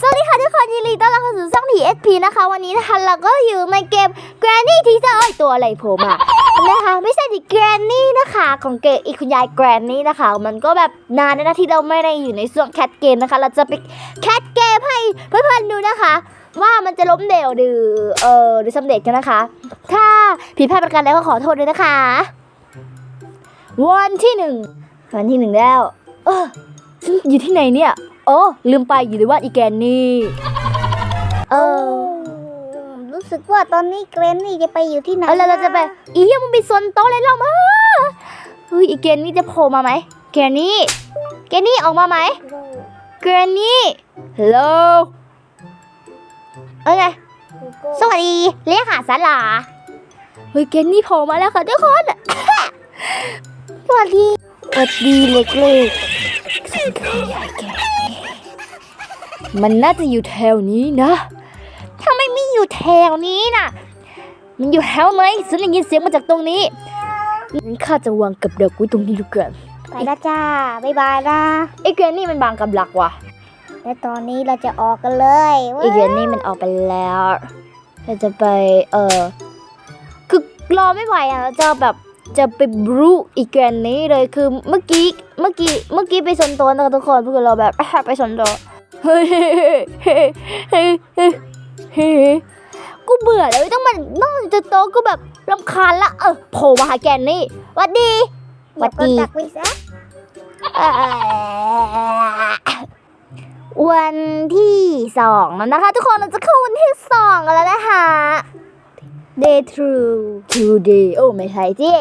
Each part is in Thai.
สวัสดีค่ะทุกคนยินดีต้อนรับเข้าสู่ช่อง TSP นะคะ วันนี้นะคะเราก็อยู่ในเกม Granny Teacher เอ้ยตัวอะไรผล่มานะคะไม่ใช่ดิ Granny นะคะ ของเกมอีกคุณยาย Granny นะคะ มันก็แบบนานนะที่เราไม่ได้อยู่ในช่วงแคทเกมนะคะ เราจะไปแคทเกมให้เพื่อนๆดูนะคะ ว่ามันจะล้มเหลวหรือเออหรือสำเร็จกันนะคะ ถ้าผิดพลาดประการใดก็ขอโทษด้วยนะคะ วันที่หนึ่งวันที่หนึ่งแล้ว เอออยู่ที่ไหนเนี่ย โอ้ลืมไปอยู่ในบ้านอีแกนนี่เออรู้สึกว่าตอนนี้เกรนนี่จะไปอยู่ที่ไหนเออแล้วเราจะไปอีเหี้ยมึงไปซนโต๊ะเลยเรามาเฮ้ยอีแกนนี่จะโผล่มาไหมแกนนี่แกนนี่ออกมาไหมแกนนี่ฮัลโหลเอ้ยไงสวัสดีเรียกหาสาลาเฮ้ยแกนนี่โผล่มาแล้วค่ะทุกคนสวัสดีสวัสดีเล็กๆฉันคือยายแกนนี่ มันน่าจะอยู่แถวนี้นะถ้าไม่มีอยู่แถวนี้น่ะ มันอยู่แถวไหนฉันได้ยินเสียงมาจากตรงนี้งั้นข้าจะวางกับดักไว้ตรงนี้ดูกันไปแล้วจ้าบ๊ายบายนะไอ้แกนนี่มันวางกับดักว่ะ และตอนนี้เราจะออกกันเลยไอ้แกนนี่มันออกไปแล้วเราจะไปเออคือรอไม่ไหวอะเราจะแบบจะไปบรูอีแกนนี่เลยคือเมื่อกี้เมื่อกี้เมื่อกี้ไปสนตัวนะทุกคนเพื่อเราแบบไปสนตัว เฮ้ยเฮ้ยเฮ้ยเฮ้ยเฮ้ยเฮ้ยกูเบื่อเลยต้องมันต้องจะโตะกูแบบรำคาญละเออโผล่มาหาแกนนี่หวัดดีหวัดดีตักไปซะวันที่สองแล้วนะคะ ทุกคนเราจะเข้าวันที่สองกันแล้วนะคะ day two two day โอ้ไม่ใช่จี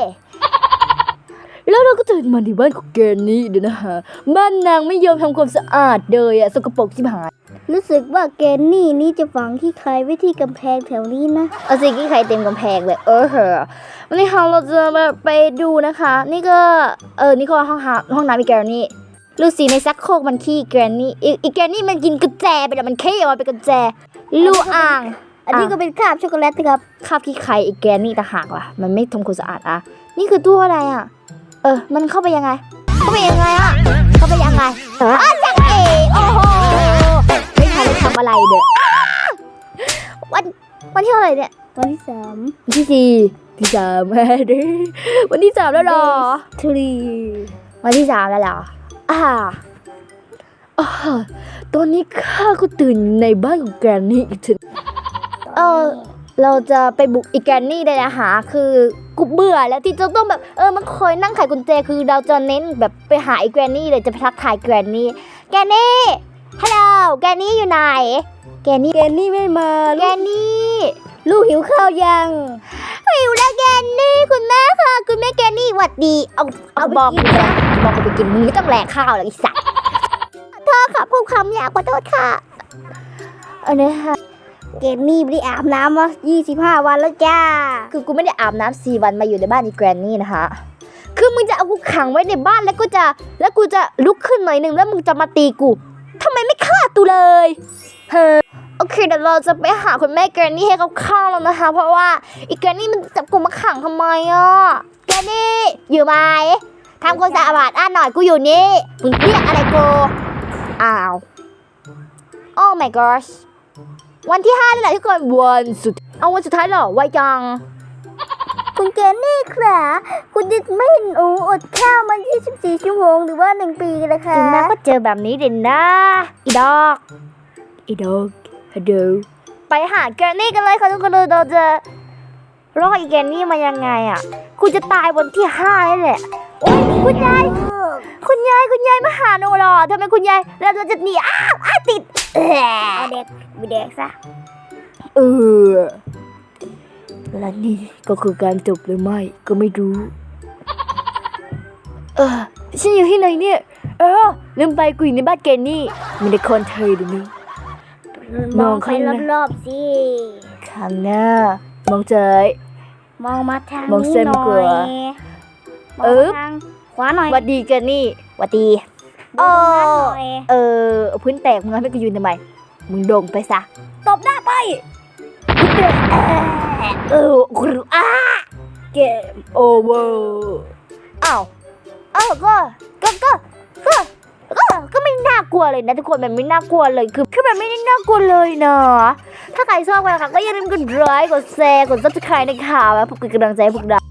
แล้วเราก็ตื่นมาที่บ้านของแกนนี่เดี๋ยวนะฮะบ้านนางไม่ยอมทำความสะอาดเลยอะสกปรกชิบหาย รู้สึกว่าเกรนนี่นี่จะฝังที่ใครไว้ที่กำแพงแถวนี้นะเอาสิกี้ใครเต็มกำแพงเลย เออเหอะวันนี้เราจะมาไปดูนะคะ นี่ก็เออนี่ก็ห้องหาห้องน้ำอีแกรนี่ลูกสีในซักโครกมันขี้แกรนี่อีอีแกรนี่มันกินกุญแจไปแล้วมันขี้ออกมาเป็นกุญแจลูอ่าง อันนี้ก็เป็นคราบช็อกโกแลตนะครับคราบขี้ไข่อีแกรนี่ต่างหากว่ะ มันไม่ทำความสะอาดอะนี่คือตัวอะไรอะ เออ มันเข้าไปยังไง เข้าไปยังไงอะเข้าไปยังไงอ๋อจังเอโอ้โหไม่ทันได้ทำอะไรเด้ออ้าวันวันที่เท่าไหร่เนี่ยวันที่สามวันที่สี่ที่สามเด้วันที่สามแล้วเหรอทรีวันที่สามแล้วเหรออ่าอ่าตอนนี้ข้าก็ตื่นในบ้านของแกรนนี่อีกทีเออ เราจะไปบุกอีกแกรนนี่ได้นะคะคือ กูเบื่อแล้วที่จะต้องแบบเออมันคอยนั่งไขกุญแจคือเราจะเน้นแบบไปหาอีกแกรนนี่เลยจะไปทักทายแกรนนี่แกรนนี่ฮัลโหลแกรนนี่อยู่ไหน แกรนนี่เกรนนี่ไม่มาแกรนนี่ลูกหิวข้าวยังหิวแล้วแกนนี่คุณแม่ค่ะคุณแม่แกนนี่หวัดดีเอาเอาบอกกูนะบอกกูไปกินมึงไม่ต้องแลกข้าวหรอกไอ้สัสขอโทษค่ะพูดคำหยาบขอโทษค่ะอันนี้ค่ะ เกรนนี่ไม่ได้อาบน้ำมา25 วันแล้วจ้า คือกูไม่ได้อาบน้ำสี่วันมาอยู่ในบ้านอีแกรนนี่นะคะ คือมึงจะเอากูขังไว้ในบ้านแล้วก็จะ แล้วกูจะลุกขึ้นหน่อยหนึ่งแล้วมึงจะมาตีกูทำไมไม่ฆ่าตูเลยเฮ้อโอเคเดี๋ยวเราจะไปหาคุณแม่แกรนนี่ให้เขาเข้าแล้วนะคะ เพราะว่าอีแกรนนี่มันจับกูมาขังทำไมอะแกรนนี่อยู่ไหมทำความสะอาดอะหน่อยกูอยู่นี่มึงเรียกอะไรกูอ้าวโอ้ my gosh วันที่ห้านี่แหละทุกคนวันสุด เอาวันสุดท้ายเหรอไวจัง คุณเกรนนี่ครับคุณจะไม่เห็นอูอดข้าวมา24 ชั่วโมงหรือว่า 1 ปีกันเลยค่ะถึงแม้ก็เจอแบบนี้เด่นนะอีดอกอีดอกฮัลโหลไปหาแกรนนี่กันเลยค่ะทุกคนเราจะรออีแกรนนี่มายังไงอะ คุณจะตายวันที่ห้านี่แหละโอ้ยคุณยายคุณยายคุณยายมาหาหนูเหรอทำไมคุณยายเราจะหนีอ้าวอ้าวติด เอเอาเด็กไปเด็กซะอและนี่ก็คือการจบหรือไม่ก็ไม่รู้ เออฉันอยู่ที่ไหนเนี่ย เออลืมไปกูอยู่ในบ้านแกรนนี่มีแต่คนเธอเดี๋ยวนี้มองไปข้างหน้ารอบๆสิข้างหน้ามองเจยมองมาทางมองนี้เส้นหน่กลัอวยมเอิองบทางขวาหน่อยหวัดดีแกันนี่หวัดดี ดูตรงนั้นหน่อยเออ เอาพื้นแตกมึงให้กูยืนทำไม มึงโด่งไปซะ ตบหน้าไปเออกูรู้อ้าเกมโอเวอร์อ้าวอ้าวก็ก็ก็ก็ก็ก็ไม่น่ากลัวเลยนะทุกคนมันไม่น่ากลัวเลยคือคือมันไม่ได้น่ากลัวเลยนะถ้าใครชอบกันนะคะก็อย่าลืมกดไลค์กดแชร์กด subscribe นะคะแล้วผมกำลังใจพวกเรา